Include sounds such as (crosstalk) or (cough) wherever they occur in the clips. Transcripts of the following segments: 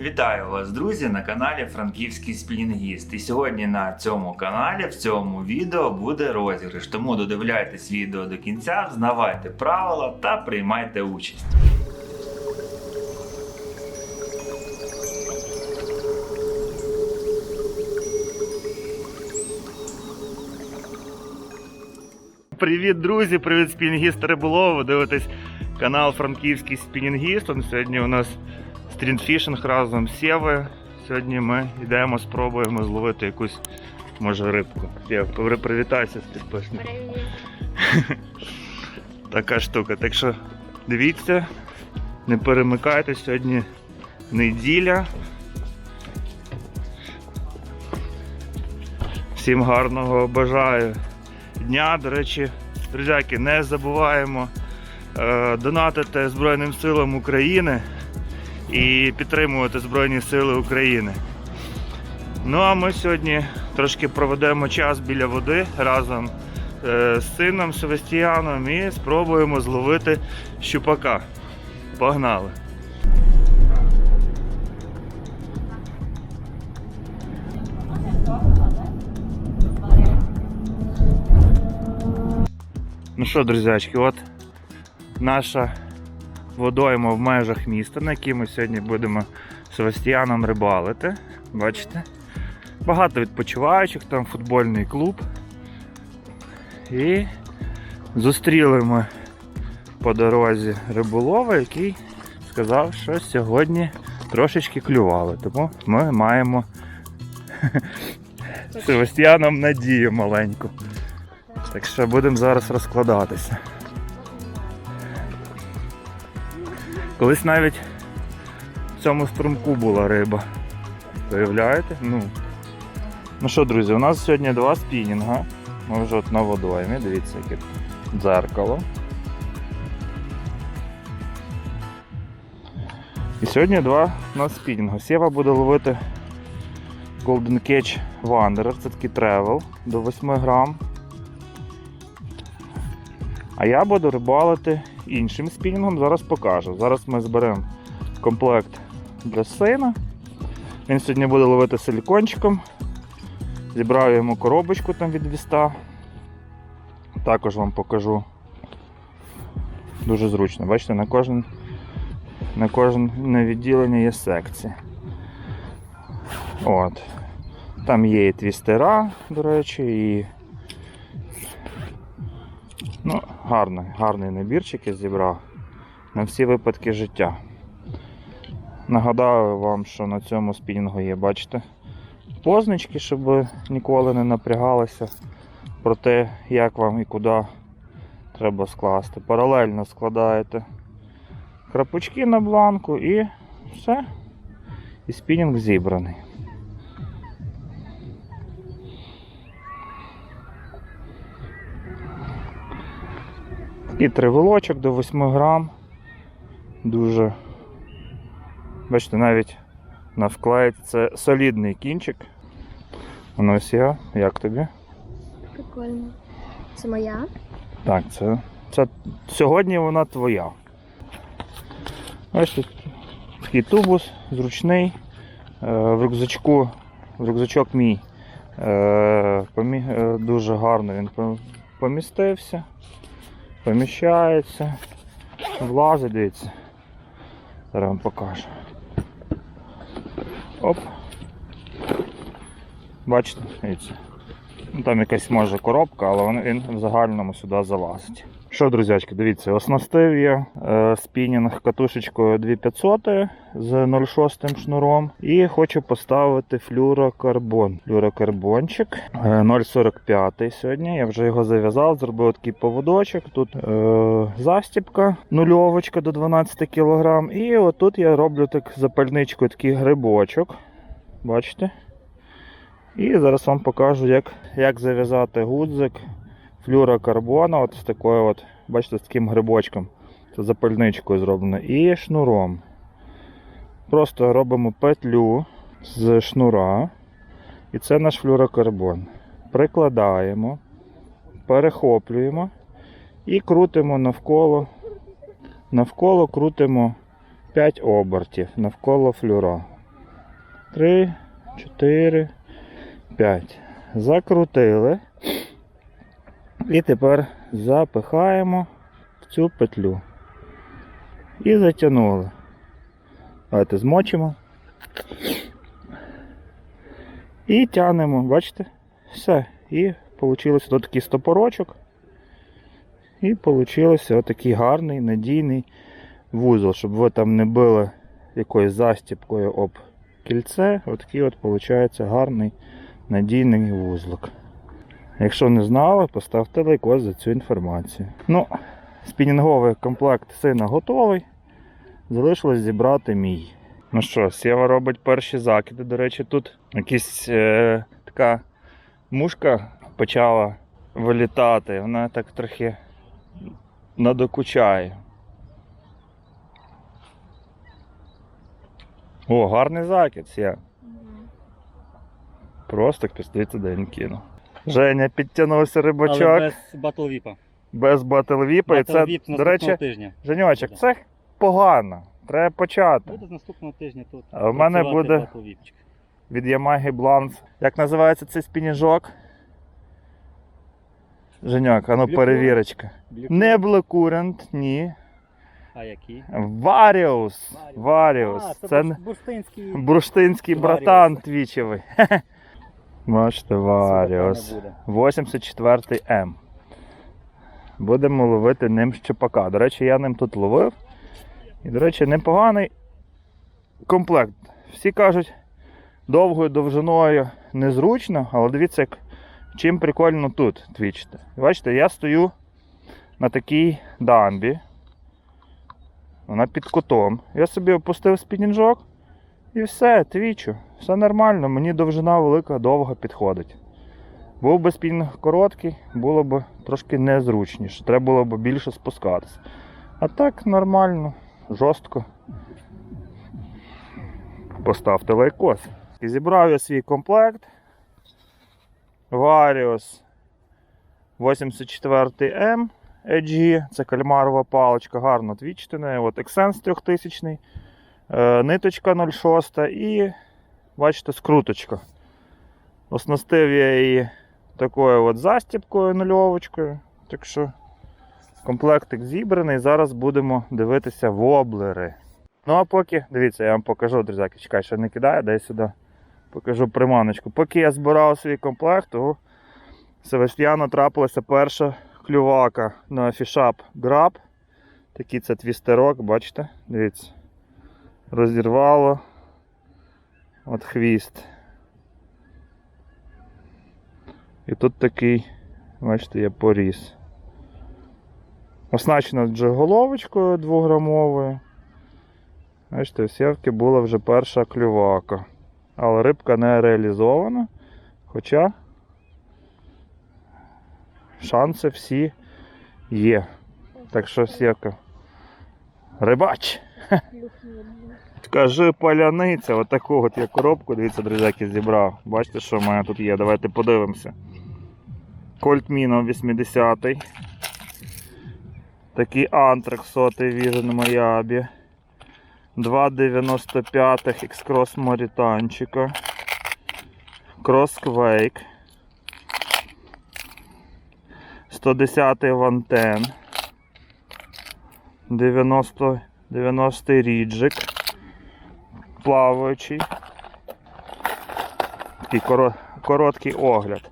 Вітаю вас, друзі, на каналі Франківський Сплінгіст. І сьогодні на цьому каналі, в цьому відео буде розіграш. Тому додивляйтесь відео до кінця, взнавайте правила та приймайте участь. Привіт, друзі! Привіт, спінінгіст Риболов. Ви дивитесь канал Франківський Спінінгіст. Сьогодні у нас стрінфішинг разом з Сєвою. Сьогодні ми йдемо, спробуємо зловити якусь може рибку. Сєв, приві- привітайся з підписником. Така штука. Так що дивіться, не перемикайте сьогодні неділя. Всім гарного бажаю дня. До речі, друзяки, не забуваємо е, донатити Збройним силам України і підтримувати Збройні Сили України. Ну а ми сьогодні трошки проведемо час біля води разом е, з сином Севастіаном і спробуємо зловити щупака. Погнали! Ну що, друзячки, от наша водойма в межах міста, на якій ми сьогодні будемо з Севастіаном рибалити. Бачите? Багато відпочиваючих, там футбольний клуб. І зустріли ми по дорозі риболова, який сказав, що сьогодні трошечки клювали. Тому ми маємо (laughs) з Севастіаном надію маленьку. Так що будемо зараз розкладатися. Колись навіть в цьому струмку була риба. Виявляєте? Ну. Ну що, друзі, у нас сьогодні два спінінга. Ми вже от на водоймі, дивіться, яке дзеркало. І сьогодні два у нас спінінга. Сєва буде ловити Golden Catch Wanderer, це такий тревел до 8 грам. А я буду рибалити іншим спінінгом, зараз покажу. Зараз ми зберемо комплект для. Він сьогодні буде ловити силікончиком. Зібрав йому коробочку там від віста. Також вам покажу. Дуже зручно. Бачите, на кожен, на кожне відділення є секція. От. Там є і твістера, до речі, і гарний, гарний набірчик я зібрав на всі випадки життя. Нагадаю вам, що на цьому спінінгу є, бачите, позначки, щоб ніколи не напрягалися про те, як вам і куди треба скласти. Паралельно складаєте крапочки на бланку і все. І спінінг зібраний. І тривелочок до 8 грам. Дуже. Бачите, навіть на вклад це солідний кінчик. Ну ось я, як тобі? Прикольно. Це моя? Так, це, це сьогодні вона твоя. Бачите, такий тубус, зручний. Е, в рюкзачку, в рюкзачок мій е, е, дуже гарно він помістився, поміщається, влазить, дивіться. Зараз вам покажу. Оп. Бачите, дивіться. Ну, Там якась може коробка, але він, в загальному сюди залазить. Що, друзячки, дивіться, оснастив я е, спінінг катушечкою 2500 з 0,6 шнуром. І хочу поставити флюрокарбон. Флюрокарбончик е, 0,45 сьогодні. Я вже його зав'язав, зробив такий поводочок. Тут е, застіпка нульовочка до 12 кг. І отут я роблю так запальничкою такий грибочок. Бачите? І зараз вам покажу, як, як зав'язати гудзик флюрокарбона, от з такою от, бачите, з таким грибочком. Це запальничкою зроблено. І шнуром. Просто робимо петлю з шнура. І це наш флюрокарбон. Прикладаємо, перехоплюємо і крутимо навколо. Навколо крутимо 5 обертів навколо флюра. Три, чотири, п'ять. Закрутили. І тепер запихаємо в цю петлю. І затягнули. Давайте змочимо. І тягнемо, бачите? Все. І вийшло такий стопорочок. І вийшло отакий гарний, надійний вузол, щоб ви там не били якоюсь застіпкою об кільце. Отакий от виходить гарний надійний вузлик. Якщо не знали, поставте лайк ось за цю інформацію. Ну, спінінговий комплект сина готовий. Залишилось зібрати мій. Ну що, Сєва робить перші закиди. До речі, тут якась е, така мушка почала вилітати. Вона так трохи надокучає. О, гарний закид, Сєва. Просто піздиться де він кинув. Женя підтягнувся рибачок Але без, без батлвіпа. батлвіпа. І це, до речі, тижня. Женьочок, це погано. Треба почати. Буде з наступного тижня тут. А в мене буде-. Від Yamaha Blance. Як називається цей спініжок? Женьок, ану Blue перевірочка. Блю- Не Black ні. А? Varius. Varius. А, Це, це, бурштинський. братан твічевий. Бачите, буде. 84 М. Будемо ловити ним щепака. До речі, я ним тут ловив. І, до речі, непоганий комплект. Всі кажуть, довгою довжиною незручно, але дивіться, як, чим прикольно тут твічити. Бачите, я стою на такій дамбі. Вона під кутом. Я собі опустив спінінжок і все, твічу. Все нормально, мені довжина велика, довга підходить. Був би спінінг короткий, було б трошки незручніше. Треба було б більше спускатися. А так нормально, жорстко. Поставте лайкос. І зібрав я свій комплект. Varius 84M EG. Це кальмарова паличка, гарно твічтена. От Exens 3000. Е, ниточка 06 і бачите, скруточка. Оснастив я її такою от застіпкою нульовочкою. Так що комплектик зібраний. Зараз будемо дивитися воблери. Ну а поки, дивіться, я вам покажу, друзяки, чекай, що не кидаю, дай сюди покажу приманочку. Поки я збирав свій комплект, у Севастьяна трапилася перша клювака на фішап граб. Такий це твістерок, бачите? Дивіться. Розірвало. От хвіст. І тут такий, бачите, є поріз. Оснащено джеголовочкою 2-грамовою. Бачите, у сівки була вже перша клювака. Але рибка не реалізована. Хоча шанси всі є. Так що сівка. Рибач! Скажи паляниця, отаку от я коробку, дивіться, друзяки, зібрав. Бачите, що в мене тут є? Давайте подивимося. Кольт Міно 80-й. Такий антракс сотий віжен Маябі. 2,95 X-Cross Морітанчика. Кроссквейк. 110 Вантен. 90 90 ріджик. Плаваючий. Коро- короткий огляд.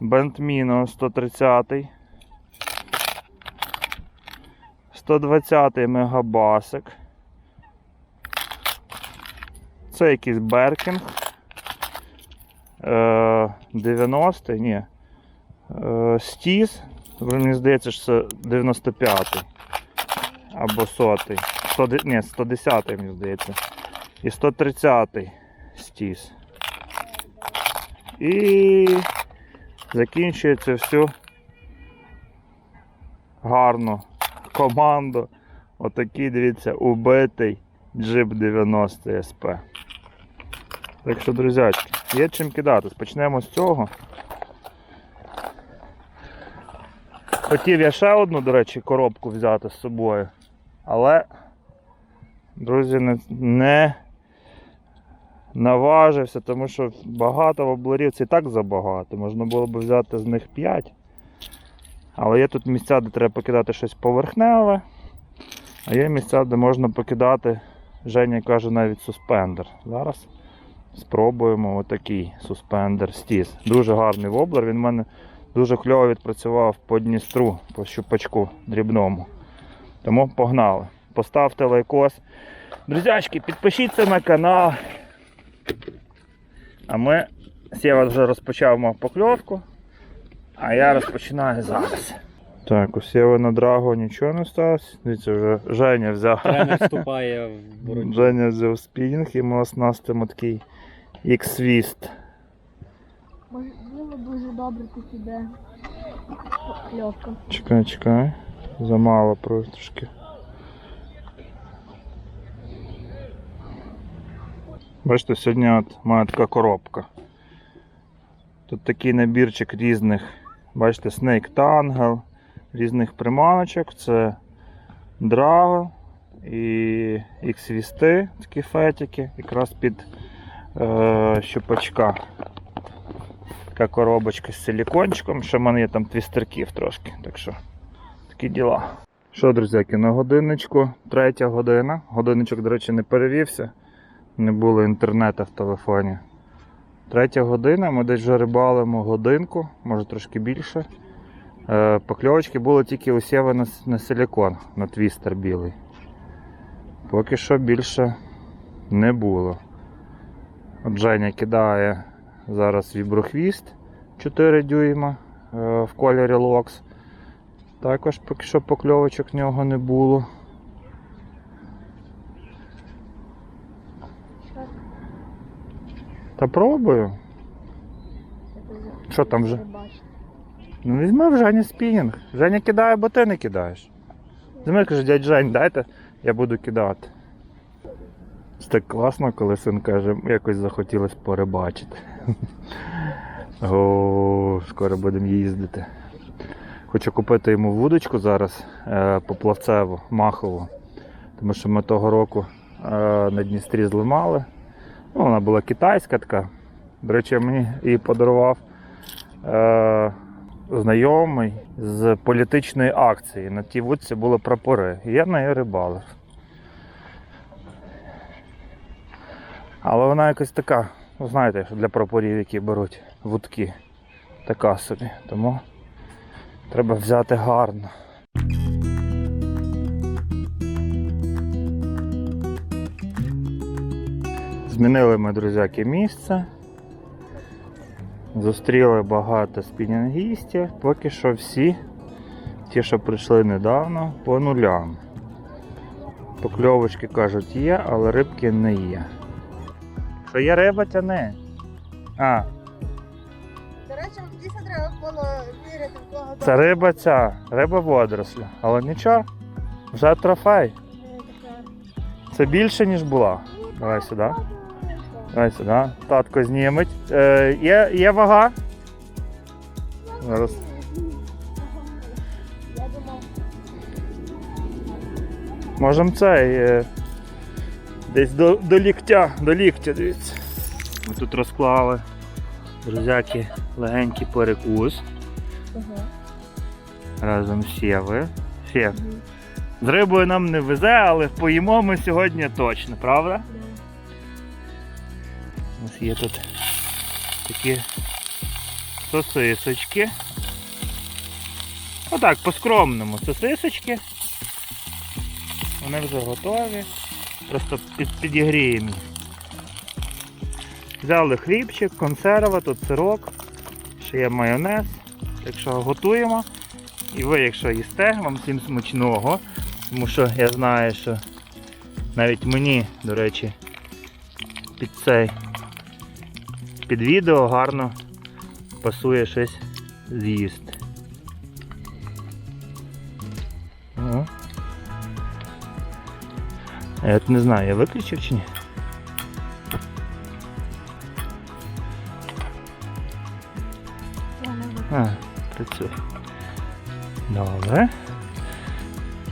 Бентміно 130. 120 мегабасик. Це якийсь Беркінг. Е, 90 ні. Е, Стіз. Мені здається, що це 95 або 100 100, ні, 110 мені здається. І 130 стіс. І закінчується всю гарну команду. Отакий, дивіться, убитий джип 90 СП. Так що, друзячки, є чим кидатись. Почнемо з цього. Хотів я ще одну, до речі, коробку взяти з собою. Але, друзі, не, не наважився, тому що багато воблерів це і так забагато. Можна було б взяти з них 5. Але є тут місця, де треба покидати щось поверхневе, а є місця, де можна покидати, Женя каже, навіть суспендер. Зараз спробуємо отакий суспендер стіс. Дуже гарний воблер. Він в мене дуже кльово відпрацював по Дністру, по щупачку дрібному. Тому погнали. Поставте лайкос. Друзячки, підпишіться на канал. А ми Сєва вже розпочав мав покльовку, а я розпочинаю зараз. Так, у Сєви на драго нічого не сталося. Дивіться, вже Женя взяв. Тренер вступає в боротьбу. Женя взяв спінінг і ми оснастимо такий X-Twist. Можливо, дуже добре тут іде кльовка. Чекай, чекай. Замало просто трошки. Бачите, сьогодні от має така коробка. Тут такий набірчик різних, бачите, Snake Tangle, різних приманочок. Це Drago і X-вісти, такі фетики, якраз під е, щупачка. Така коробочка з силікончиком. Ще в мене є там твістерків трошки. Так що такі діла. Що, друзяки, на годинничку, третя година. Годинничок, до речі, не перевівся. Не було інтернету в телефоні. Третя година, ми десь вже рибалимо годинку, може трошки більше. Е, покльовочки були тільки у на, на силікон, на твістер білий. Поки що більше не було. От Женя кидає зараз віброхвіст 4 дюйма е, в кольорі локс. Також поки що покльовочок в нього не було. Та пробую. Що там вже? Ну візьми в Жені спінінг. Женя кидає, бо ти не кидаєш. Візьми, каже, дядь Жень, дайте, я буду кидати. Це так класно, коли син каже, якось захотілося порибачити. О, скоро будемо їздити. Хочу купити йому вудочку зараз е, поплавцеву, махову. Тому що ми того року е, на Дністрі зламали. Ну, вона була китайська така. До речі, мені її подарував е, знайомий з політичної акції. На тій вудці були прапори. І я на неї рибалив. Але вона якась така, ну знаєте, що для прапорів, які беруть вудки. Така собі. Тому треба взяти гарно. Змінили ми, друзяки, місце. Зустріли багато спінінгістів. Поки що всі, ті, що прийшли недавно, по нулям. Покльовочки кажуть є, але рибки не є. Що є риба, тяни. А, До речі, дійсно треба було вірити в кого це риба ця, риба водоросля. Але нічого, вже трофей. Це більше, ніж була. Давай сюди. Давай сюди. Татко знімить. Е, є, є вага. Зараз. Можемо цей. Е, десь до, до ліктя, до ліктя, дивіться. Ми тут розклали, друзяки, легенький перекус. Разом з Сєвою. Сєв. З рибою нам не везе, але поїмо ми сьогодні точно, правда? У нас є тут такі сосисочки. Отак, по-скромному сосисочки. Вони вже готові. Просто під, підігріємо. Взяли хлібчик, консерва, тут сирок, ще є майонез. Так що готуємо. І ви, якщо їсте, вам всім смачного. Тому що я знаю, що навіть мені, до речі, під цей під відео гарно пасує щось з'їсти. Я от не знаю, я виключив чи ні? я не. А, працює. Добре.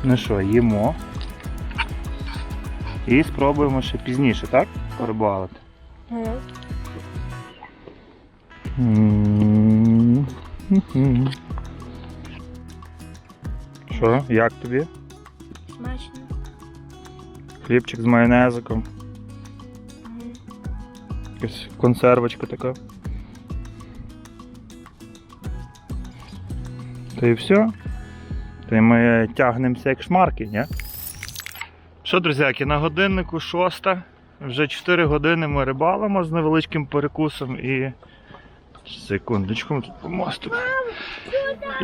Ну що, їмо. І спробуємо ще пізніше, так? Порибалити. М. Що, як тобі? Смачно. Хлібчик з майонезиком. Якась консервочка така. Та і все. Та й ми тягнемося як шмарки, ні? Що, друзяки, на годиннику шоста. Вже 4 години ми рибалимо з невеличким перекусом і. Секундочку, ми тут по мосту.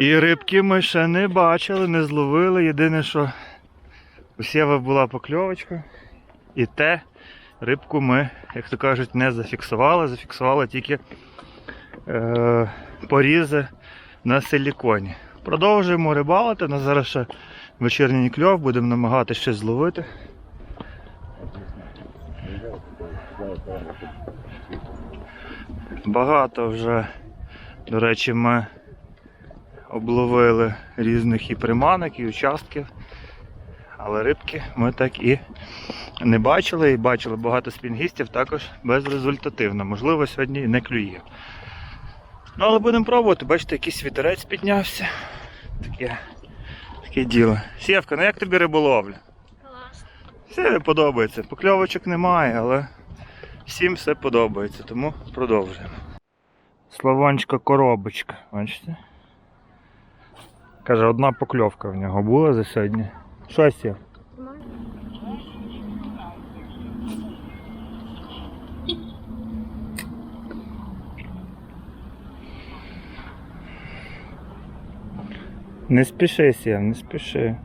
І рибки ми ще не бачили, не зловили. Єдине, що у була покльовочка. І те рибку ми, як то кажуть, не зафіксували. Зафіксували тільки е, порізи на силіконі. Продовжуємо рибалити. На зараз ще вечірній кльов, будемо намагатися щось зловити. Багато вже, до речі, ми обловили різних і приманок, і участків. Але рибки ми так і не бачили, і бачили багато спінгістів також безрезультативно. Можливо, сьогодні і не клює. Ну, але будемо пробувати, бачите, якийсь вітерець піднявся. Таке, таке діло. Сєвка, ну як тобі риболовля? Клас. Все подобається. Покльовочок немає, але всім все подобається, тому продовжуємо. Славончика коробочка, бачите? Каже, одна покльовка в нього була за сьогодні. Що сів? Не спіши, сів, не спіши.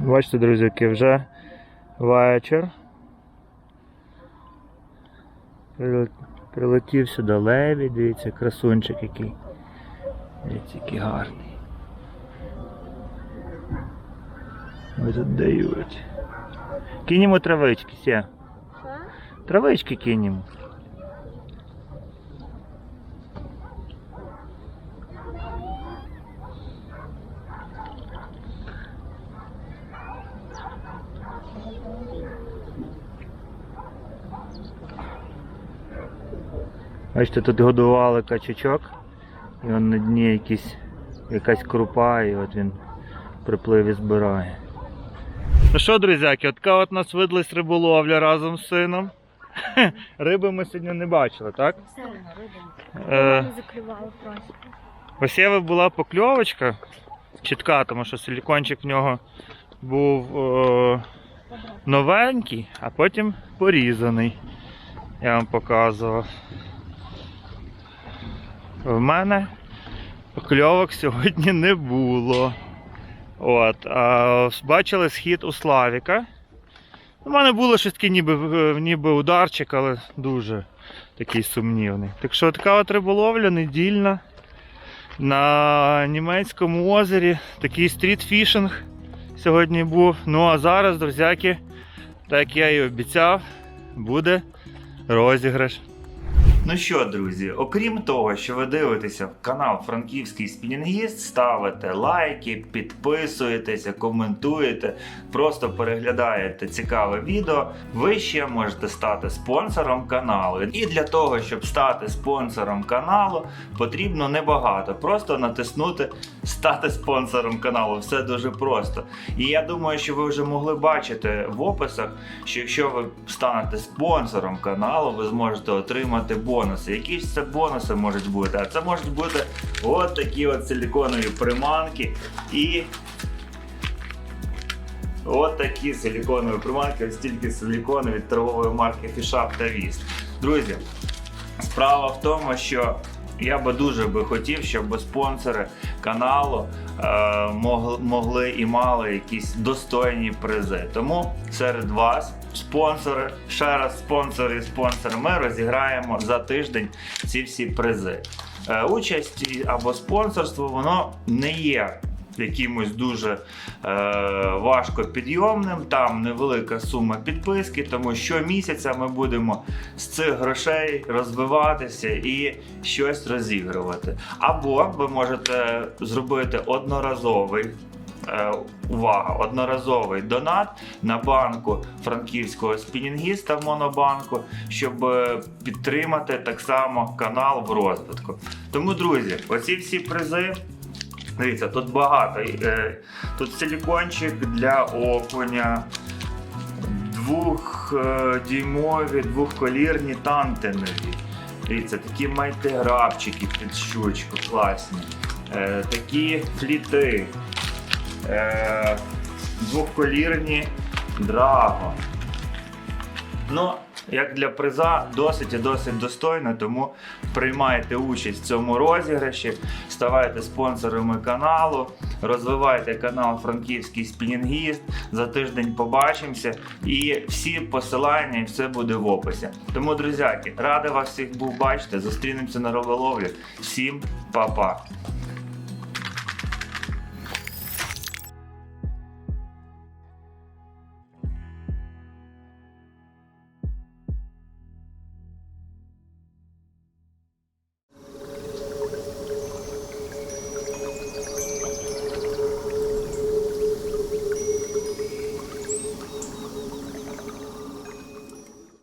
Бачите, друзі, вже вечір. Прилет- Прилетів сюди леві, дивіться, красунчик який. Дивіться, який гарний. Ось тут дають. Кинемо травички, ся. Травички кинемо. Бачите, тут годували качачок, і он на дні якісь, якась крупа, і от він приплив і збирає. Ну що, друзяки, от така от нас видалась риболовля разом з сином. (laughs) Риби ми сьогодні не бачили, так? Е, Не закривало просто. Ось є була покльовочка чітка, тому що силікончик в нього був е, новенький, а потім порізаний. Я вам показував. В мене покльовок сьогодні не було. От, а бачили схід у Славіка. У мене було щось таке ніби, е, ніби ударчик, але дуже такий сумнівний. Так що така от риболовля недільна на німецькому озері. Такий стрітфішинг сьогодні був. Ну а зараз, друзяки, так я і обіцяв, буде розіграш. Ну що, друзі, окрім того, що ви дивитеся канал Франківський Спінінгіст, ставите лайки, підписуєтеся, коментуєте, просто переглядаєте цікаве відео, ви ще можете стати спонсором каналу. І для того, щоб стати спонсором каналу, потрібно небагато. Просто натиснути Стати спонсором каналу. Все дуже просто. І я думаю, що ви вже могли бачити в описах, що якщо ви станете спонсором каналу, ви зможете отримати бонуси. Які це бонуси можуть бути? А це можуть бути от такі от силіконові приманки і. От такі силіконові приманки, ось тільки силікони від торгової марки Фішап та Віст. Друзі, справа в тому, що я би дуже би хотів, щоб спонсори каналу е, могли, і мали якісь достойні призи. Тому серед вас, спонсори, ще раз спонсори і спонсори, ми розіграємо за тиждень ці всі призи. е, участь або спонсорство, воно не є якимось дуже е, важко підйомним. Там невелика сума підписки, тому щомісяця ми будемо з цих грошей розвиватися і щось розігрувати. Або ви можете зробити одноразовий. е, Увага, одноразовий донат на банку франківського спінінгіста Монобанку, щоб е, підтримати так само канал в розвитку. Тому, друзі, оці всі призи. Дивіться, тут багато. Е, Тут силікончик для окуня, двохдюймові, двохколірні тантинові. Дивіться, такі майтиграбчики під щучку, класні. Е, такі фліти. Е, двохколірні драго. Ну, як для приза, досить і досить достойно, тому приймайте участь в цьому розіграші, ставайте спонсорами каналу, розвивайте канал Франківський спінінгіст. За тиждень побачимося. І всі посилання і все буде в описі. Тому, друзяки, радий вас всіх був бачити. Зустрінемося на риболовлі. Всім па-па!